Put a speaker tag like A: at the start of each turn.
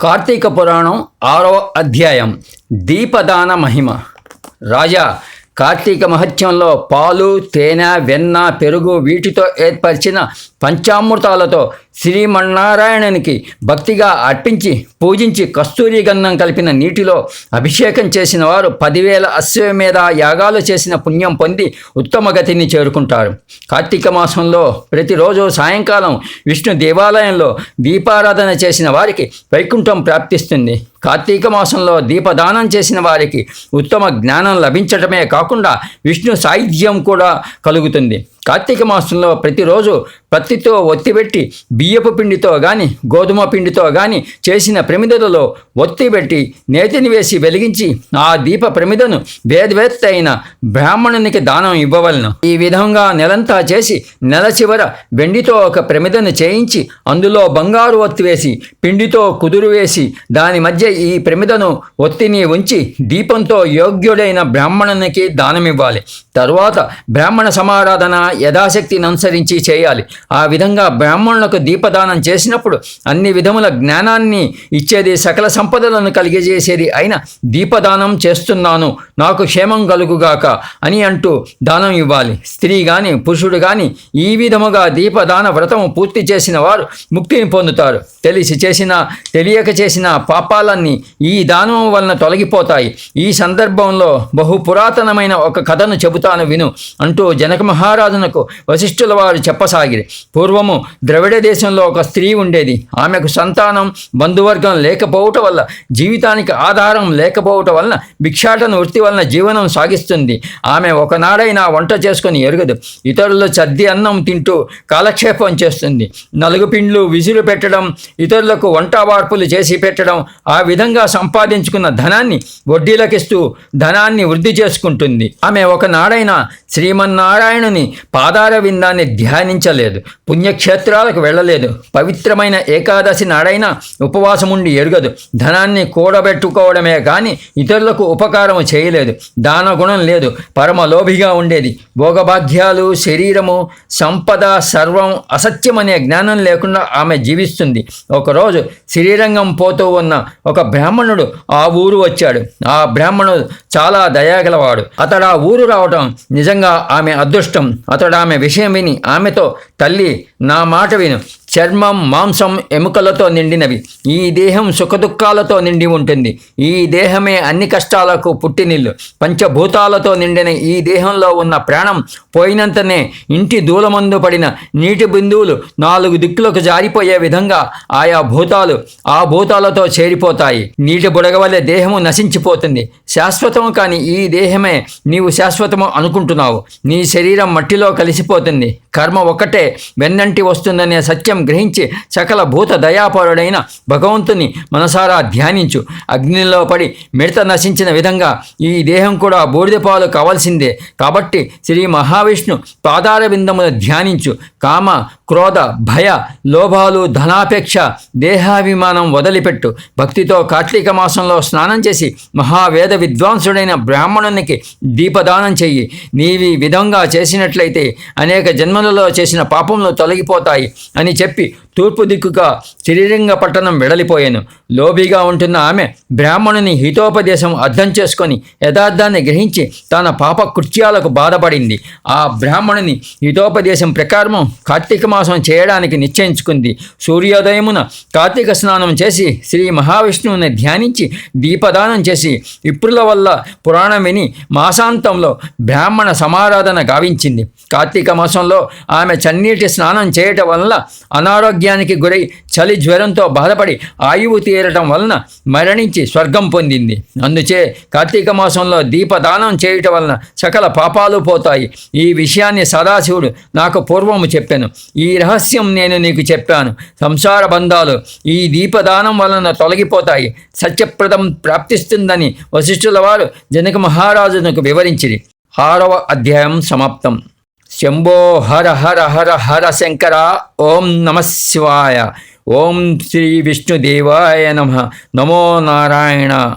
A: కార్తీక పురాణం ఆరవ అధ్యాయం. దీపదాన మహిమ. రాజా కార్తీక మహత్యంలో పాలు తేనె వెన్న పెరుగు వీటితో ఏర్పరిచిన పంచామృతాలతో శ్రీమన్నారాయణునికి భక్తిగా అర్పించి పూజించి కస్తూరి గంధం కలిపిన నీటిలో అభిషేకం చేసిన వారు పదివేల అశ్వమేధ యాగాలు చేసిన పుణ్యం పొంది ఉత్తమ గతిని చేరుకుంటారు. కార్తీక మాసంలో ప్రతిరోజు సాయంకాలం విష్ణు దేవాలయంలో దీపారాధన చేసిన వారికి వైకుంఠం ప్రాప్తిస్తుంది. కార్తీక మాసంలో దీపదానం చేసిన వారికి ఉత్తమ జ్ఞానం లభించటమే కాకుండా విష్ణు సాహిత్యం కూడా కలుగుతుంది. కార్తీక మాసంలో ప్రతిరోజు పత్తితో ఒత్తిపెట్టి బియ్యపు పిండితో గాని గోధుమ పిండితో కానీ చేసిన ప్రమిదలలో ఒత్తిపెట్టి నేతిని వేసి వెలిగించి ఆ దీప ప్రమిదను వేదవేత్త అయిన బ్రాహ్మణునికి దానం ఇవ్వవలను. ఈ విధంగా నెలంతా చేసి నెల చివర వెండితో ఒక ప్రమిదను చేయించి అందులో బంగారు ఒత్తి వేసి పిండితో కుదురు వేసి దాని మధ్య ఈ ప్రమిదను ఒత్తిని ఉంచి దీపంతో యోగ్యుడైన బ్రాహ్మణునికి దానమివ్వాలి. తరువాత బ్రాహ్మణ సమారాధన యథాశక్తిని అనుసరించి చేయాలి. ఆ విధంగా బ్రాహ్మణులకు దీపదానం చేసినప్పుడు అన్ని విధముల జ్ఞానాన్ని ఇచ్చేది సకల సంపదలను కలిగజేసేది అయిన దీపదానం చేస్తున్నాను. నాకు క్షేమం కలుగుగాక అని అంటూ దానం ఇవ్వాలి. స్త్రీ కానీ పురుషుడు కానీ ఈ విధముగా దీపదాన వ్రతము పూర్తి చేసిన వారు ముక్తిని పొందుతారు. తెలిసి చేసిన తెలియక చేసిన పాపాలన్నీ ఈ దానం వలన తొలగిపోతాయి. ఈ సందర్భంలో బహు పురాతనమైన ఒక కథను చెబుతాను విను అంటూ జనక మహారాజునకు వశిష్ఠుల వారు చెప్పసాగిరి. పూర్వము ద్రవిడ దేశంలో ఒక స్త్రీ ఉండేది. ఆమెకు సంతానం బంధువర్గం లేకపోవటం వల్ల జీవితానికి ఆధారం లేకపోవటం వలన భిక్షాటన వృత్తి వలన జీవనం సాగిస్తుంది. ఆమె ఒకనాడైనా వంట చేసుకొని ఎరగదు. ఇతరుల సర్ది అన్నం తింటూ కాలక్షేపం చేస్తుంది. నలుగు పిండ్లు విసురు పెట్టడం ఇతరులకు వంట వార్పులు చేసి పెట్టడం ఆ విధంగా సంపాదించుకున్న ధనాన్ని వడ్డీలకిస్తూ ధనాన్ని వృద్ధి చేసుకుంటుంది. ఆమె ఒకనాడైనా శ్రీమన్నారాయణుని పాదార విందాన్ని ధ్యానించలేదు. పుణ్యక్షేత్రాలకు వెళ్ళలేదు. పవిత్రమైన ఏకాదశి నాడైనా ఉపవాసముండి ఎరగదు. ధనాన్ని కూడబెట్టుకోవడమే కానీ ఇతరులకు ఉపకారం చేయలేదు. దాన గుణం లేదు. పరమ లోభిగా ఉండేది. భోగభాగ్యాలు శరీరము సంపద సర్వం అసత్యమనే జ్ఞానం లేకుండా ఆమె జీవిస్తుంది. ఒకరోజు శ్రీరంగం పోతూ ఉన్న ఒక బ్రాహ్మణుడు ఆ ఊరు వచ్చాడు. ఆ బ్రాహ్మణుడు చాలా దయాగలవాడు. అతడు ఆ ఊరు రావటం నిజంగా ఆమె అదృష్టం. అతడు ఆమె విషయం విని ఆమెతో తల్లి నా మాట విను. చర్మం మాంసం ఎముకలతో నిండినవి. ఈ దేహం సుఖదుఖాలతో నిండి ఉంటుంది. ఈ దేహమే అన్ని కష్టాలకు పుట్టినిల్లు. పంచభూతాలతో నిండిన ఈ దేహంలో ఉన్న ప్రాణం పోయినంతనే ఇంటి దూలమందు పడిన నీటి బిందువులు నాలుగు దిక్కులకు జారిపోయే విధంగా ఆయా భూతాలు ఆ భూతాలతో చేరిపోతాయి. నీటి బుడగ వల్లే దేహము నశించిపోతుంది. శాశ్వతము కాని ఈ దేహమే నీవు శాశ్వతము అనుకుంటున్నావు. నీ శరీరం మట్టిలో కలిసిపోతుంది. కర్మ ఒక్కటే వెన్నంటి వస్తుందనే సత్యం గ్రహించి సకల భూత దయాపరుడైన భగవంతుని మనసారా ధ్యానించు. అగ్నిలో పడి మిడత నశించిన విధంగా ఈ దేహం కూడా బూడిదపాలు కావాల్సిందే. కాబట్టి శ్రీ మహావిష్ణు పాదార బిందమును ధ్యానించు. కామ క్రోధ భయ లోభాలు ధనాపేక్ష దేహాభిమానం వదిలిపెట్టు. భక్తితో కార్తీక మాసంలో స్నానం చేసి మహావేద విద్వాంసుడైన బ్రాహ్మణునికి దీపదానం చెయ్యి. నీవి విధంగా చేసినట్లయితే అనేక జన్మ జన్మలలో చేసిన పాపంలో తొలగిపోతాయి అని చెప్పి తూర్పు దిక్కుగా శ్రీరంగ పట్టణం వెడలిపోయాను. లోబిగా ఉంటున్న ఆమె బ్రాహ్మణుని హితోపదేశం అర్థం చేసుకొని యథార్థాన్ని గ్రహించి తన పాప కృత్యాలకు బాధపడింది. ఆ బ్రాహ్మణుని హితోపదేశం ప్రకారం కార్తీక మాసం చేయడానికి నిశ్చయించుకుంది. సూర్యోదయమున కార్తీక స్నానం చేసి శ్రీ మహావిష్ణువుని ధ్యానించి దీపదానం చేసి ఇప్పుల వల్ల పురాణం విని మాసాంతంలో బ్రాహ్మణ సమారాధన గావించింది. కార్తీక మాసంలో ఆమె చన్నీటి స్నానం చేయటం వల్ల అనారోగ్య అనారోగ్యానికి గురై చలి జ్వరంతో బాధపడి ఆయువు తీరటం వలన మరణించి స్వర్గం పొందింది. అందుచే కార్తీక మాసంలో దీపదానం చేయటం వలన సకల పాపాలు పోతాయి. ఈ విషయాన్ని సదాశివుడు నాకు పూర్వము చెప్పాను. ఈ రహస్యం నేను నీకు చెప్పాను. సంసార బంధాలు ఈ దీపదానం వలన తొలగిపోతాయి. సత్యప్రదం ప్రాప్తిస్తుందని వశిష్ఠుల వారు జనక మహారాజునకు వివరించింది ఆరవ అధ్యాయం సమాప్తం. శంభో హర హర హర హర శంకర ఓం నమ శివాయ. ఓం శ్రీ విష్ణుదేవాయ నమ. నమో నారాయణ.